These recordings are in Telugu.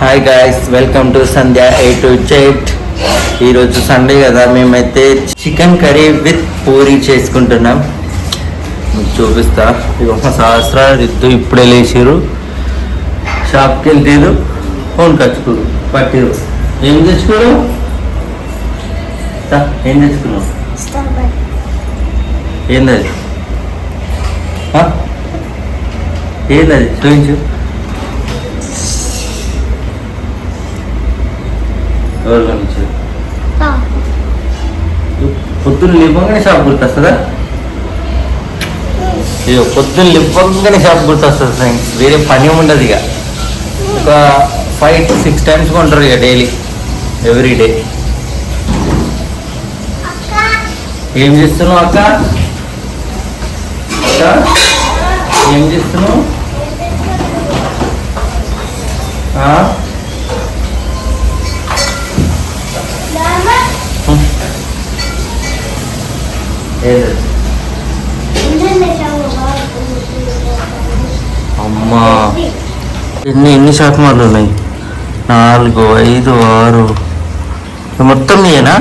Hi guys welcome to Sandhya A to Z ఈరోజు సండే కదా మేమైతే చికెన్ కర్రీ విత్ పూరి చేసుకుంటున్నాం. మీకు చూపిస్తా. ఒక సహస్రాలు రిద్దు ఇప్పుడే లేచిరు షాప్కి వెళ్తారు ఫోన్ కచ్చుకోరు పట్టిరు ఏం తెచ్చుకోరు ఏం తెచ్చుకున్నావు? ఏందది? ఏందది? చూపించు. ఎవరు పంపించారు పొద్దున్న లేపంగానే షాప్ గుర్తొస్తుందా? ఇక పొద్దున్న లేపంగానే షాప్ గుర్తొస్తుంది ఫ్రెండ్స్. వేరే పని ఉండదు ఇక. ఒక ఫైవ్ టు సిక్స్ టైమ్స్ కొంటారు ఇక డైలీ. Every day. ఏం చేస్తున్నావు అక్క? అక్క ఏం చేస్తున్నావు? అమ్మా. ఎన్ని ఎన్ని మార్లు ఉన్నాయి? నాలుగు ఐదు ఆరు. మొత్తం నీయేనా?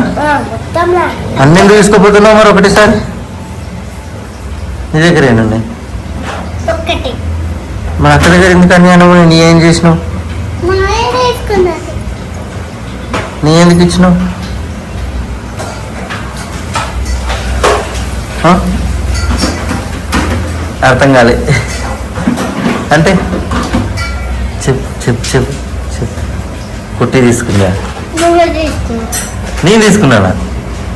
అన్ని ఎందుకు తీసుకోపోతున్నావు మరి ఒకటేసారి? నీ దగ్గర ఏనున్నాయి ఒక్కటి. మరి అక్క దగ్గర ఎందుకు అన్ని అనవు నీ ఏం చేసినావు? నీ ఎందుకు ఇచ్చినావు? అర్థం కాలే. అంటే? చెప్పు చెప్పు చెప్పు చెప్పు. కుట్టి తీసుకుందా తీసుకున్నావు. నేను తీసుకున్నానా?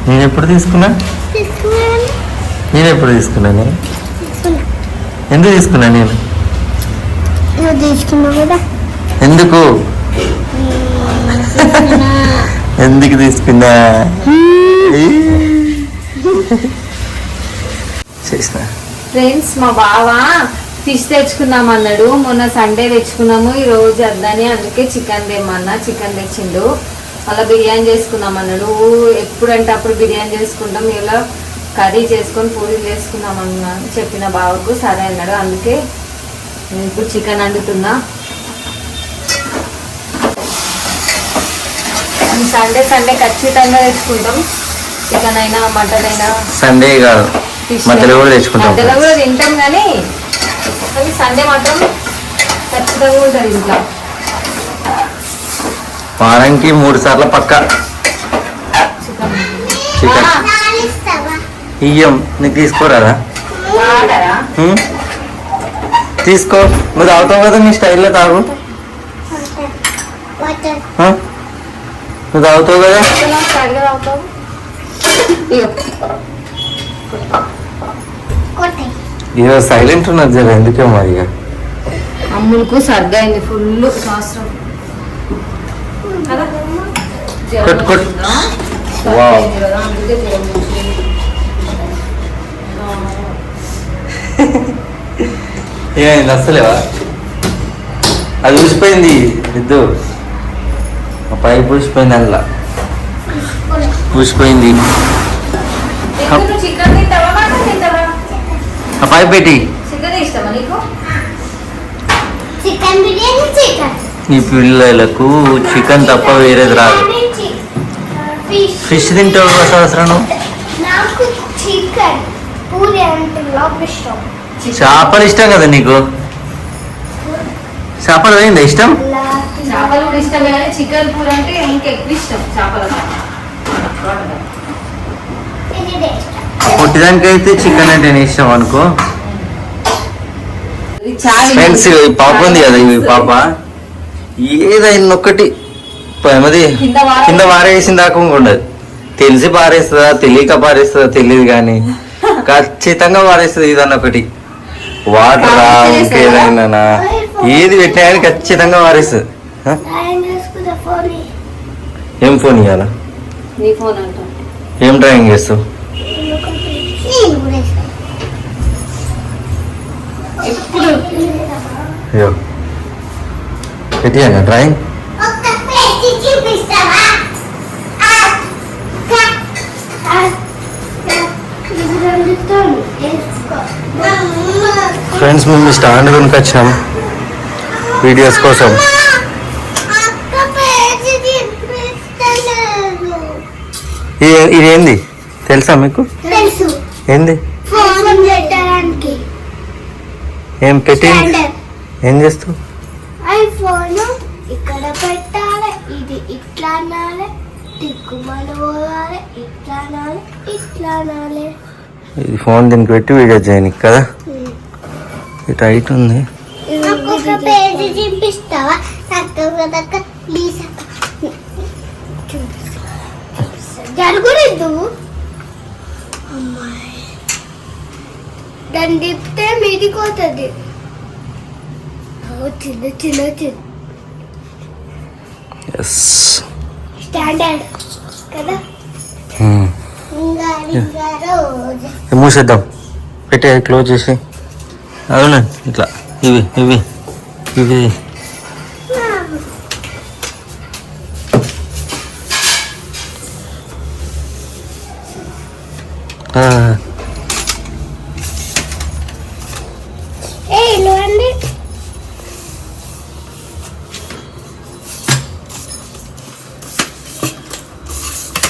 నేను ఎప్పుడు తీసుకున్నా? నేను ఎప్పుడు తీసుకున్నా. ఎందుకు తీసుకున్నా నేను? ఎందుకు? ఎందుకు తీసుకున్నా? చేసిన. ఫ్రెండ్స్ మా బావ ఫిష్ తెచ్చుకుందాం అన్నాడు మొన్న సండే తెచ్చుకున్నాము ఈ రోజు అద్దని అందుకే చికెన్ తెమ్మన్నా చికెన్ తెచ్చిండు. మళ్ళీ బిర్యానీ చేసుకుందాం అన్నాడు ఎప్పుడంటే అప్పుడు బిర్యానీ చేసుకుంటాం ఇలా కర్రీ చేసుకొని పూరీలు చేసుకుందాం అన్నా చెప్పిన బావకు సరే అన్నాడు. అందుకే నేను ఇప్పుడు చికెన్ వండుతున్నా. సండే సండే ఖచ్చితంగా తెచ్చుకుంటాం. చికెన్ అయినా మటన్ అయినా. సండే కాదు. మధ్యలో కూడా తెచ్చుకుంటాం మధ్యలో కూడా తింటాం కానీ సండే మాత్రం ఖచ్చితంగా ఉంటుంది ఇంట్లో. వారానికి మూడు సార్లు పక్క. చికెన్. ఇయ్యం. నీకు తీసుకోరాదా? తీసుకో. నువ్వు తాగుతావు కదా నీ స్టైల్లో తాగు? నువ్వు తాగుతావు కదా? ఇక సైలెంట్ ఉన్నది జర ఎందుకే మరి అమ్ములకు సర్ది అయింది ఫుల్ సంవత్సరం వావ్. ఏమైంది అసలేవా అది ఊసిపోయింది ఇద్దు పైపు ఊసిపోయింది అందులో. ఊసిపోయింది చికెన్ తింటావా ఆ పైప్ పెట్టి ఈ పిల్లలకు చికెన్ తప్ప వేరేది రాదు. ఫిష్. లవ్ ఇష్టం. చేపలు ఇష్టం కదా నీకు? చేపలు అయిందా ఇష్టం? చేపలు కూడా ఇష్టమే కానీ చికెన్ కూర అంటే ఇంకా ఎక్కువ ఇష్టం చేపల. అయితే చికెన్ అంటే ఇష్టం అనుకో ఫ్రెండ్స్ ఈ పాప ఉంది కదా ఈ పాప. ఏదైనా ఒక్కటి పది కింద పారేసిన దాకా ఉండదు. తెలిసి పారేస్తుందా తెలియక పారేస్తుందా తెలియదు కానీ ఖచ్చితంగా పారేస్తుంది ఇదన్న ఒకటి. వాటర్ ఇంకేదైనా ఏది పెట్టినా కానీ ఖచ్చితంగా పారేస్తుంది ఏం. ఫోన్ ఇవ్వాలా నీ ఫోన్ అంటా ఏం డ్రాయింగ్ చేస్తావు? అయ్యో పెట్టియండి డ్రాయింగ్ ఫ్రెండ్స్ మేము స్టాండ్ రూమ్కి వచ్చినాం వీడియోస్ కోసం ఇదేంది తెలుసా మీకు ఏంది ఏం పెట్టింది ఏం చేస్తావు? ఐఫోన్ ఇక్కడ పెట్టాలి ఇది ఇట్లా అనాలి దిక్కుమని పోవాలి ఇట్లా అనాలి ఇట్లా అనాలి. ఇది ఫోన్ దీనికి పెట్టి వీడియో చేయనికి కదా? ఇటు హైట్ ఉంది. నాకు ఒక పేజీ చూపిస్తావా? చక్కగా దక్క ప్లీజ్. జరుగులేదు. అమ్మాయి. దాన్ని తిప్పితే మీదికి చిన్న చిన్న చిన్న ఎస్ స్టాండర్డ్ కదా? రోజు మూసేద్దాం. పెట్టి క్లోజ్ చేసి. అవునా? ఇట్లా. ఇవి ఇవి. ఇవి ఆ, ఏ ఇల్లు అండి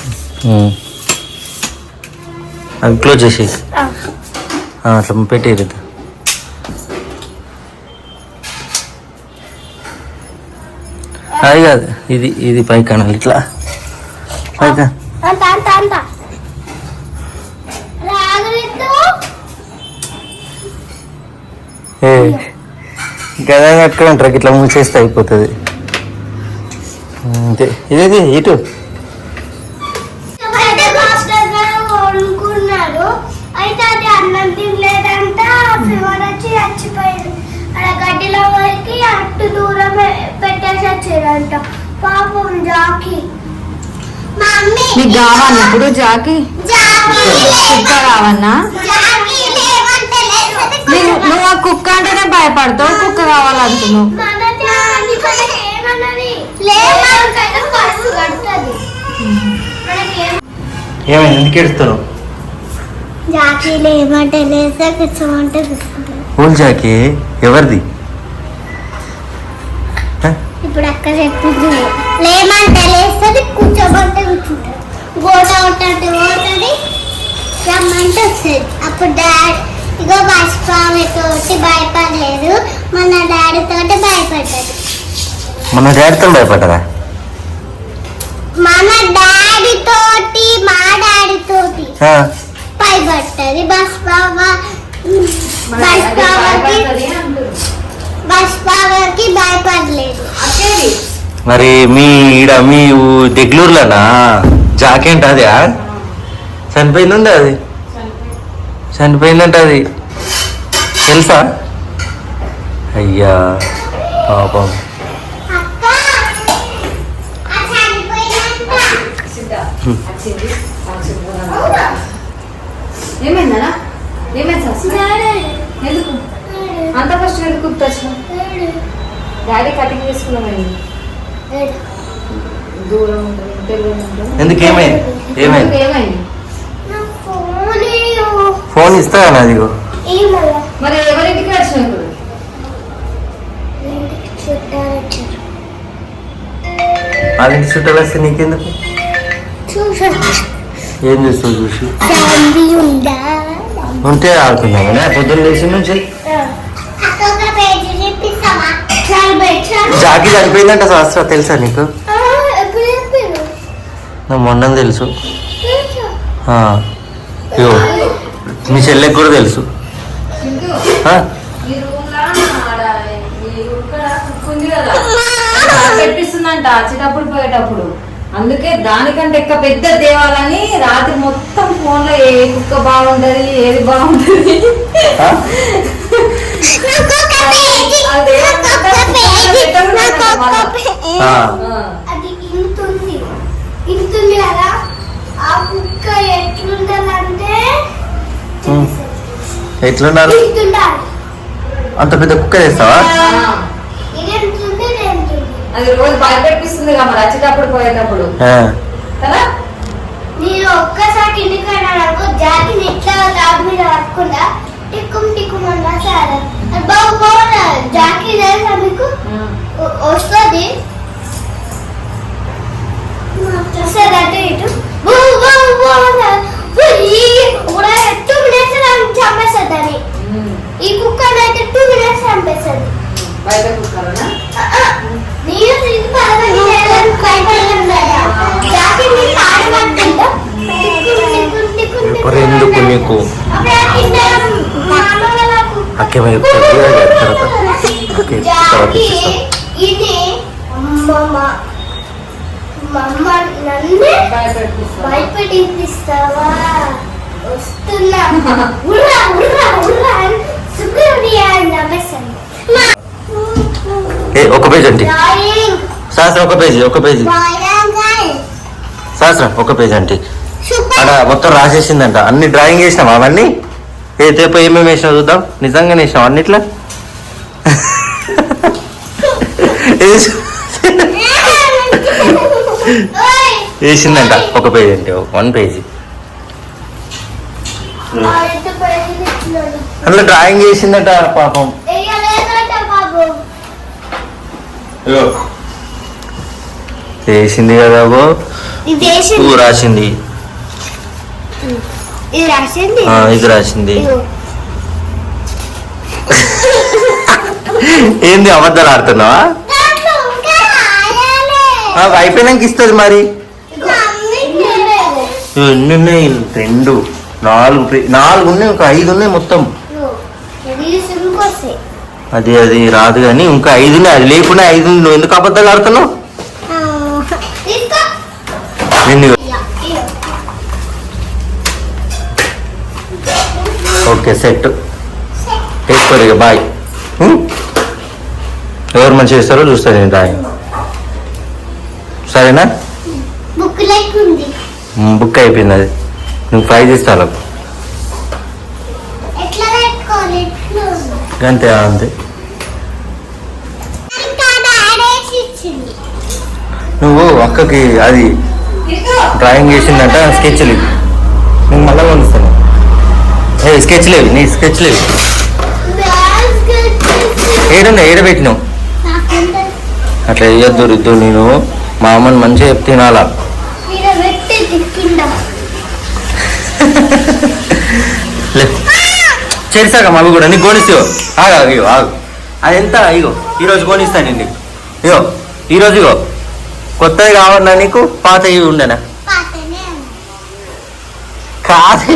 ఉమ్. అవి క్లోజ్ చేసి అట్లా పెట్టేది అది కాదు ఇది ఇది పై కనాలి ఇట్లా. పైకా. గదా అక్కడ ఉంటారు ఇట్లా మూసేస్తే అయిపోతుంది. అంతే ఇదేది ఇటు. వచ్చారంట పాపం జాకి. మమ్మీ. నీకు కావాలి ఇప్పుడు జాకి. జాకి కుక్క కావన్నా నువ్వు ఆ కుక్క అంటేనే భయపడతావు కుక్క కావాలంటున్నావు. ఏమైంది? ఎందుకు ఎడుస్తాను జాకి లేమంటే లేస్తే కూర్చోమంటే కూర్చుంటారు జాకి ఎవరిది? ఇప్పుడు అక్క చెప్పింది. లేమంటే లేస్తుంది కూర్చోమంటే కూర్చుంటారు గోడ ఉంటుంది పోతుంది రమ్మంటే వస్తుంది. అప్పుడు డాడీ ఇగో బస్పామి తోటి భయపడలేదు. మన డాడీ తోటి భయపడ్డది మన డాడీతో భయపడ్డదా మన డాడీ తోటి మా డాడీ తోటి ఆ, భయపడ్డది. బస్ బాబా భయపడలేదు. మరి మీ ఈడ మీ ఊ- దెగ్లూరులోనా? జాకేంట అది? చనిపోయిందండి అది? చనిపోయిందంట అది. తెలుసా? అయ్యా పాపం. ఏమైంది? సస్సు? ఎందుకు? అంత ఫస్ట్ ఎందుకు గుర్తొచ్చినావు? డాడీ కటింగ్ చేసుకున్నామండి దూరం ఉంటుంది దగ్గర ఉంటుంది ఎందుకు ఏమైంది? ఏమైంది? ఏమైంది? ఫోన్ ఇస్తా కదా అదిగో. మరి ఎవరింటికి వచ్చినావు వాళ్ళ ఇంటి చుట్టాలు వస్తే నీకెందుకు? ఏం చేస్తావు చూసి? ఉంటే ఆడుకుందాం కానీ పొద్దున్న లేచి నుంచి? జాకి చనిపోయిందంట శాస్త్ర తెలుసా నీకు? మొన్న తెలుసు. మీ చెల్లెకి కూడా తెలుసు. వచ్చేటప్పుడు పోయేటప్పుడు. అందుకే దానికంటే ఎక్క పెద్ద దేవాలని రాత్రి మొత్తం ఫోన్లో ఏ కుక్క బాగుంటది ఏది బాగుంటది ఆ? నాకు ఒక పేజీ అదే నాకు ఒక పేజీ నాకు ఒక పేజీ ఆ. ఆ. అది ఇంతుంది. ఇంతుంది కదా? ఆ కుక్క ఎట్లుండాలంటే ఉమ్. ఎట్లున్నారు? అంత పెద్ద కుక్క చేస్తావా? అది రోజు భయపెట్టిస్తుంది కదా మరి వచ్చేటప్పుడు పోయేటప్పుడు. కదా? మీరు ఒక్కసారి ఇంటికి జాతిని ఎట్లా లాభ మీద పట్టుకుంటా? టిక్కుం టిక్కుం అన్నా సార్. బాబు బాగున్నా జాకీ తెలుసా మీకు? వస్తుంది. సార్ టూ మినిట్స్ చంపేస్తుంది అని. ఈ కుక్కని అయితే టూ మినిట్స్ చంపేస్తుంది బయట కుక్కనా నేను ఇది ఎందుకు మీకు? అక్కేమో చెప్తుంది తర్వాత ఇచ్చేస్తాం భయపెట్టిస్తావా వస్తున్నా ఉర్రా ఉర్రా ఉర్రా ఏ ఒక పేజ్ అంటే డ్రాయింగ్ శాస్త్రం ఒక పేజీ ఒక పేజీ. శాస్త్రం ఒక పేజ్ అంటే అక్కడ మొత్తం రాసేసిందంట. అన్ని డ్రాయింగ్ వేసినాం అవన్నీ. ఏ తేప ఏమేమి వేసినా చూద్దాం? నిజంగానే వేసినాం అన్నిట్లా? వేసి- వేసిందంట. ఒక పేజ్ అంటే వన్ పేజీ. అందులో డ్రాయింగ్ వేసిందట పాపం. బాబు. వేసింది. కదా రాసింది. ఇది రాసింది ఇది. ఏంది అబద్ధాలు ఆడుతున్నావా అయిపోయినాక ఇస్తుంది మరి ఎన్ని ఉన్నాయి రెండు నాలుగు నాలుగు ఉన్నాయి ఇంకా ఐదు ఉన్నాయి మొత్తం. అది అది రాదు కానీ ఇంకా ఐదు ఉన్నాయి అది లేకుండా ఐదు. నువ్వు ఎందుకు అబద్ధాలు ఆడుతున్నావు ఆ, తీసుకో. నిన్ను ఇలా, ఇలా. Okay set. వేసుకోరు ఇక బాయ్? ఎవరు మంచిగా చేస్తారో చూస్తారు నేను రాయి సరేనా? బుక్ అయిపోయింది అది. నువ్వు ప్రైజ్ ఎట్లా ఉంది? అంతే. అంతే నువ్వు అక్కకి అది డ్రాయింగ్ చేసిందంట స్కెచ్ లేవు నేను మళ్ళీ పంపిస్తాను ఏ స్కెచ్ లేవు నీ స్కెచ్ లేవు. ఏడున్నా ఏడ పెట్టినావు అట్లా వేయద్దు రిద్దు నేను. మా అమ్మని మంచిగా చెప్తే తినాలా? చేసాక అవి కూడా నీకు కొనిస్తావు ఆగు ఇగో ఆగు. అది ఎంత? ఇగో ఈరోజు కొనిస్తాను నీకు ఇగో ఈరోజు ఇగో. కొత్తది కావాలన్నా నీకు పాత ఇవి ఉండనా. కాదు.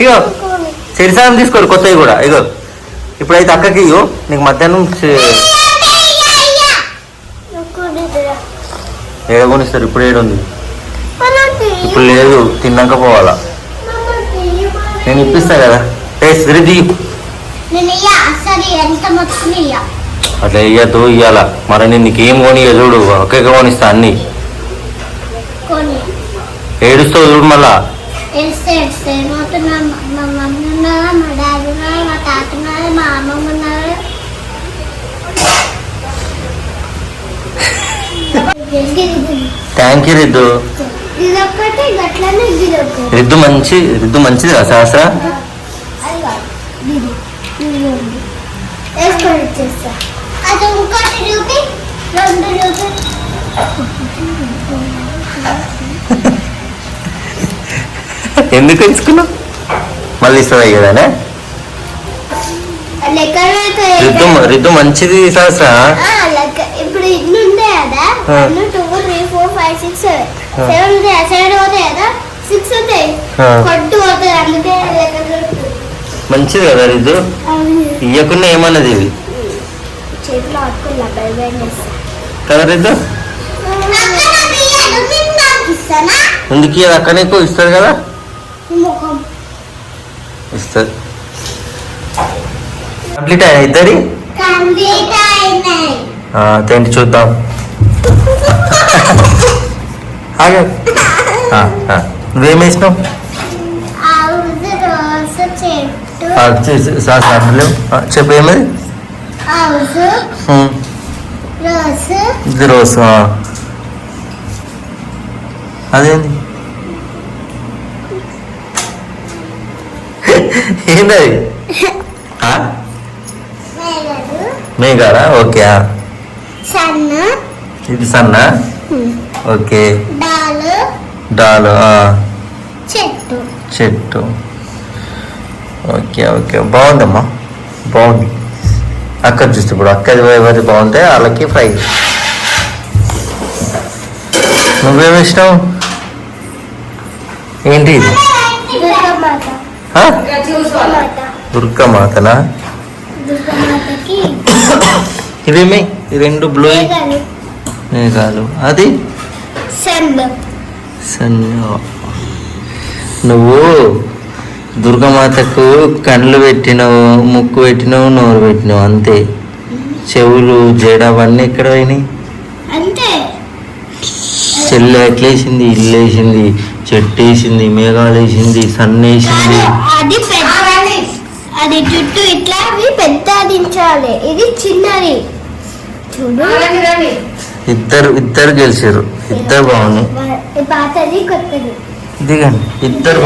ఇగో. చెరిసానం తీసుకోరు కొత్తవి కూడా ఇగో ఇప్పుడైతే అక్కకి ఇగో నీకు మధ్యాహ్నం చే- ఏడ కొనిస్తారు ఇప్పుడు ఏడుంది ఇప్పుడు లేదు తిన్నాక పోవాలా నేను ఇప్పిస్తా కదా టేస్ట్ రిది అట్లా ఇయ్యద్దు ఇయ్యాల మరి నేను నీకేం కొని చూడు ఒకే కొనిస్తా అన్ని ఏడుస్తావు చూడు మళ్ళా ఎడిస్తే ఎడిస్తే ఏమవుతున్నా మా మమ్మీ ఉన్నదా మా డాడీ ఉన్నదా మా తాత ఉన్నదా మా అమ్మమ్మ ఉన్నదా థ్యాంక్ యూ రిద్దు రిద్దు మంచి రిద్దు మంచిది కదా శాస్త్ర అది ఎందుకు ఎంచుకున్నావు? మళ్ళీ ఇస్తుంది కదానే లెక్క రిద్దు రిద్దు మంచిది లెక్క ఇప్పుడు ఇన్ని కదా two three four five six seven. Seven ఉంటాయి? సెవెన్ పోతాయి కదా సిక్స్ ఉంటాయి. కొట్టు అందుకే మంచిది కదా రిద్దు. ఇయ్యకుండా ఏమన్నది ఇది చేతిలో పట్టుకున్నా బై బై చేస్తా కదా రిద్దు? ఎందుకు ఇయ్యదు? అక్క నీకు ఇస్తుంది కదా. కంప్లీట్ అయినా ఇద్దరి? తిండి చూద్దాం. ఆగు. నువ్వేం వేసినావు? చెప్పు ఏమది? ఇది రోజు. అదేంది? ఏంటది మేఘాలా ఓకే. ఇది సన్న? ఓకే. డాలు. చెట్టు. చెట్టు. Okay okay. బాగుందమ్మా. బాగుంది. అక్క చూస్తే ఇప్పుడు అక్కది ఎవరి బాగుంటే వాళ్ళకి ఫ్రై. నువ్వేమి ఇష్టం ఏంటి ఇది? దుర్గమాతనా ఇవేమి? రెండు బ్లూ మేఘాలు. అది? సన్ నువ్వు దుర్గమాతకు కళ్ళు పెట్టినవు ముక్కు పెట్టినవు నోరు పెట్టినవు అంతే. చెవులు జడ అవన్నీ ఎక్కడ పోయినాయి? చెల్లు ఎట్లేసింది ఇల్లు వేసింది చెట్టు వేసింది మేఘాలు వేసింది సన్ వేసింది అది అది జుట్టు ఇట్లా పెద్ద దించాలి ఇది చిన్నది. చూడు. ఇద్దరు ఇద్దరు గెలిచారు. ఇద్దరు ఈ పాతది కొత్తది. దిగండి ఇద్దరు.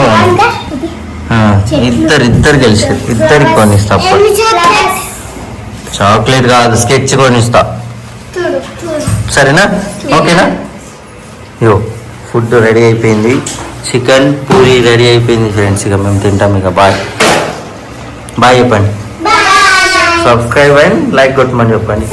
ఆ, ఇద్దరు ఇద్దరు గెలిచారు. ఇద్దరికి కొనిస్తా? చాక్లెట్ కాదు స్కెచ్ కొనిస్తా. సరేనా? ఓకేనా? యో ఫుడ్ రెడీ అయిపోయింది. చికెన్ పూరి రెడీ అయిపోయింది ఫ్రెండ్స్. ఇక మేము తింటాం. ఇక బాయ్. బాయ్ చెప్పండి. సబ్స్క్రైబ్ అండ్ లైక్ కొట్టమని చెప్పండి.